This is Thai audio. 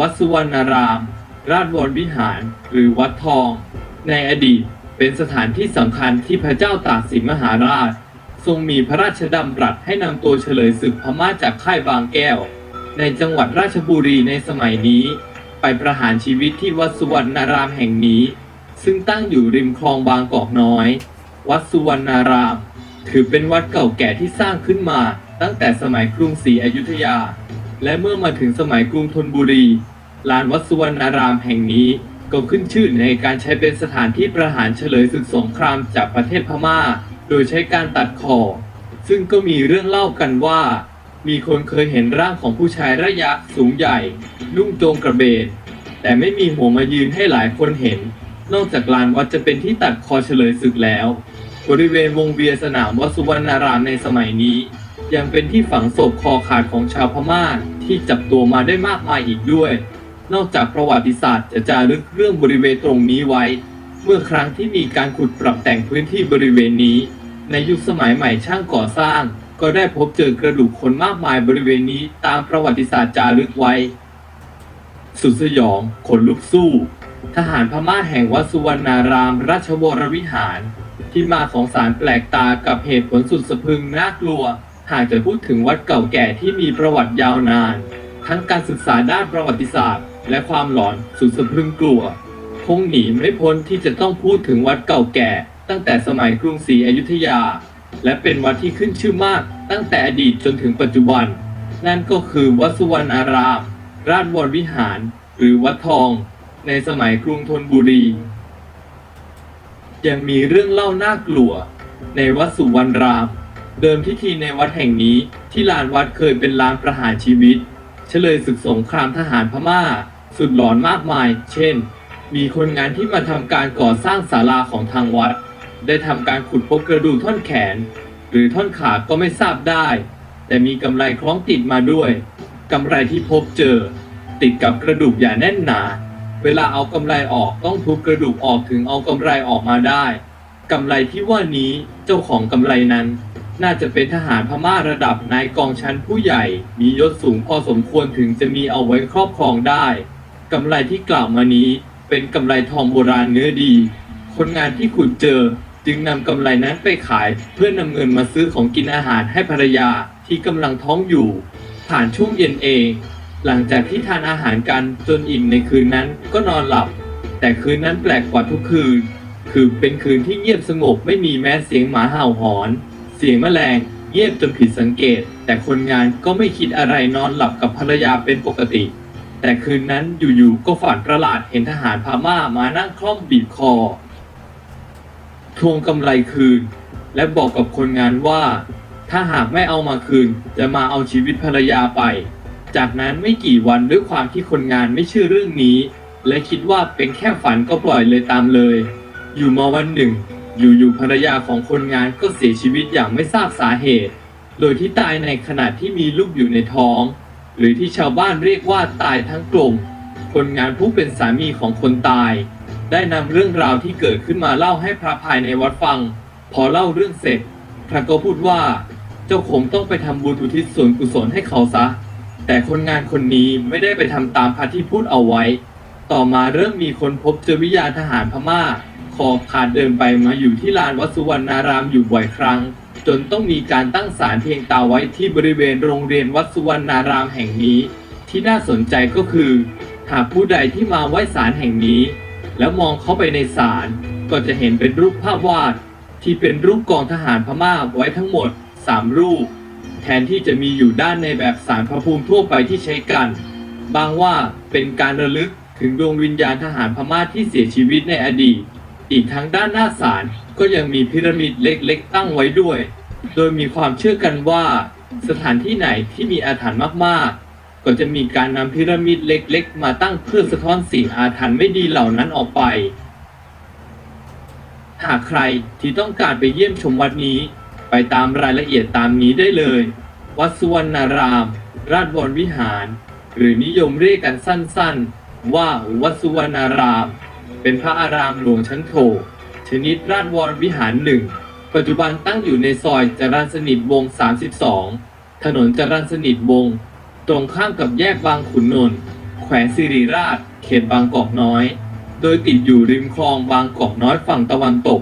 วัดสุวรรณาราม ราชวรวิหาร หรือวัดทอง ในอดีตเป็นสถานที่สำคัญที่พระเจ้าตากสินมหาราช ทรงมีพระราชดำรัสให้นำตัวเฉลยศึกพม่าจากค่ายบางแก้ว ในจังหวัดราชบุรีในสมัยนี้ ไปประหารชีวิตที่วัดสุวรรณารามแห่งนี้ ซึ่งตั้งอยู่ริมคลองบางกอกน้อย วัดสุวรรณาราม ถือเป็นวัดเก่าแก่ที่สร้างขึ้นมาตั้งแต่สมัยกรุงศรีอยุธยา และเมื่อมาถึงสมัยกรุงธนบุรี ลานวัดสุวรรณารามแห่งนี้ก็ขึ้นชื่อในการใช้เป็นสถานที่ประหารเฉลยศึกสงครามจากประเทศพม่า โดยใช้การตัดคอ ซึ่งก็มีเรื่องเล่ากันว่า มีคนเคยเห็นร่างของผู้ชายระยะสูงใหญ่ นุ่งโจงกระเบนแต่ไม่มีหัวมายืนให้หลายคนเห็น นอกจากลานวัดจะเป็นที่ตัดคอเฉลยศึกแล้ว บริเวณวงเวียนสนามวัดสุวรรณารามในสมัยนี้ ยังเป็นที่ฝังศพคอขาดของชาวพม่าที่จับตัวมาได้มากมายอีกด้วย นอกจากประวัติศาสตร์จะจารึกเรื่องบริเวณตรงนี้ไว้ เมื่อครั้งที่มีการขุดปรับแต่งพื้นที่บริเวณนี้ ในยุคสมัยใหม่ช่างก่อสร้าง ก็ได้พบเจอกระดูกคนมากมายบริเวณนี้ตามประวัติศาสตร์จารึกไว้ สุดสยองขนลุกสู้ ทหารพม่าแห่งวัดสุวรรณาราม ราชวรวิหาร ที่มาของสารแปลกตากับเหตุผลสุดสะพรึงน่ากลัว หากจะพูดถึงวัดเก่าแก่ที่มีประวัติยาวนาน ทั้งการศึกษาด้านประวัติศาสตร์ และความหลอนสุดสะพรึงกลัว คงหนีไม่พ้นที่จะต้องพูดถึงวัดเก่าแก่ ตั้งแต่สมัยกรุงศรีอยุธยา และเป็นวัดที่ขึ้นชื่อมากตั้งแต่อดีตจนถึงปัจจุบัน นั่นก็คือวัดสุวรรณอาราม ราชวรวิหาร หรือวัดทอง ในสมัยกรุงธนบุรียังมีเรื่องเล่าน่ากลัว ในวัดสุวรรณราม เดิมพิธีในวัดแห่งนี้ที่ลานวัดเคยเป็นลานประหารชีวิต เฉลยศึกสงครามทหารพม่า สุดหลอนมากมาย เช่น มีคนงานที่มาทำการก่อสร้างศาลาของทางวัด ได้ทำการขุดพบกระดูกท่อนแขน หรือท่อนขาก็ไม่ทราบได้ แต่มีกำไรคล้องติดมาด้วยกำไรที่พบเจอ ติดกับกระดูกอย่างแน่นหนา เวลาเอากำไรออกต้องทุบกระดูกออกถึงเอากำไรออกมาได้กำไรที่ว่านี้เจ้าของกำไรนั้น น่าจะเป็นทหารพม่าระดับนายกองชั้นผู้ใหญ่ มียศสูงพอสมควรถึงจะมีเอาไว้ครอบครองได้กำไรที่กล่าวมานี้เป็นกำไรทองโบราณเนื้อดี คนงานที่ขุดเจอจึงนำกำไรนั้นไปขายเพื่อนำเงินมาซื้อของกินอาหารให้ภรรยาที่กำลังท้องอยู่ผ่านช่วงเย็นเอง หลังจากที่ทานอาหารกันจนอิ่มในคืนนั้นก็นอนหลับ แต่คืนนั้นแปลกกว่าทุกคืน คือเป็นคืนที่เงียบสงบไม่มีแม้เสียงหมาเห่าหอน เสียงแมลงเงียบจนผิดสังเกต แต่คนงานก็ไม่คิดอะไรนอนหลับกับภรรยาเป็นปกติ แต่คืนนั้นอยู่ๆก็ฝันประหลาดเห็นทหารพาม่ามานั่งคล่อมบีบคอ ทวงกำไรคืน และบอกกับคนงานว่า ถ้าหากไม่เอามาคืน จะมาเอาชีวิตภรรยาไป จากนั้นไม่กี่วันด้วยความที่คนงานไม่เชื่อเรื่องนี้ และคิดว่าเป็นแค่ฝันก็ปล่อยเลยตามเลย อยู่มาวันหนึ่ง อยู่ๆภรรยาของคนงานก็เสียชีวิตอย่างไม่ทราบสาเหตุ โดยที่ตายในขณะที่มีลูกอยู่ในท้อง หรือที่ชาวบ้านเรียกว่าตายทั้งกลมคนงานผู้เป็นสามีของคนตาย ได้นำเรื่องราวที่เกิดขึ้นมาเล่าให้พระภายในวัดฟัง พอเล่าเรื่องเสร็จ พระก็พูดว่า เจ้าคงต้องไปทำบุญอุทิศส่วนกุศลให้เขาซะ แต่คนงานคนนี้ไม่ได้ไปทำตามพระที่พูดเอาไว้ ต่อมาเริ่มมีคนพบเจอวิญญาณทหารพม่า ขอบขาดเดินไปมาอยู่ที่ลานวัดสุวรรณารามอยู่บ่อยครั้ง จนต้องมีการตั้งศาลเพียงตาไว้ที่บริเวณโรงเรียนวัดสุวรรณารามแห่งนี้ ที่น่าสนใจก็คือ หากผู้ใดที่มาไหว้ศาลแห่งนี้ แล้วมองเข้าไปในศาลก็จะเห็นเป็นรูปภาพวาด ที่เป็นรูปกองทหารพม่าไว้ทั้งหมด 3 รูป แทนที่จะมีอยู่ด้านในแบบสารพระภูมิทั่วไปที่ใช้กันบางว่าเป็นการระลึกถึงดวงวิญญาณทหารพม่าที่เสียชีวิตในอดีต อีกทั้งด้านหน้าศาลก็ยังมีพีระมิดเล็กๆ ตั้งไว้ด้วย โดยมีความเชื่อกันว่า สถานที่ไหนที่มีอาถรรพ์มากๆ ก็จะมีการนำพีระมิดเล็กๆ มาตั้งเพื่อสะท้อนสิ่งอาถรรพ์ไม่ดีเหล่านั้นออกไป หากใครที่ต้องการไปเยี่ยมชมวัดนี้ ไปตามรายละเอียดตามนี้ได้เลย วัดสุวรรณาราม ราชวรวิหาร หรือนิยมเรียกกันสั้นๆ ว่าวัดสุวรรณาราม เป็นพระอารามหลวงชั้นโถ ชนิดราชวรวิหารหนึ่ง ปัจจุบันตั้งอยู่ในซอยจรัญสนิทวง 32 ถนนจรัญสนิทวง ตรงข้ามกับแยกบางขุนนนท์แขวงสิริราช เขตบางกอกน้อย โดยติดอยู่ริมคลองบางกอกน้อยฝั่งตะวันตก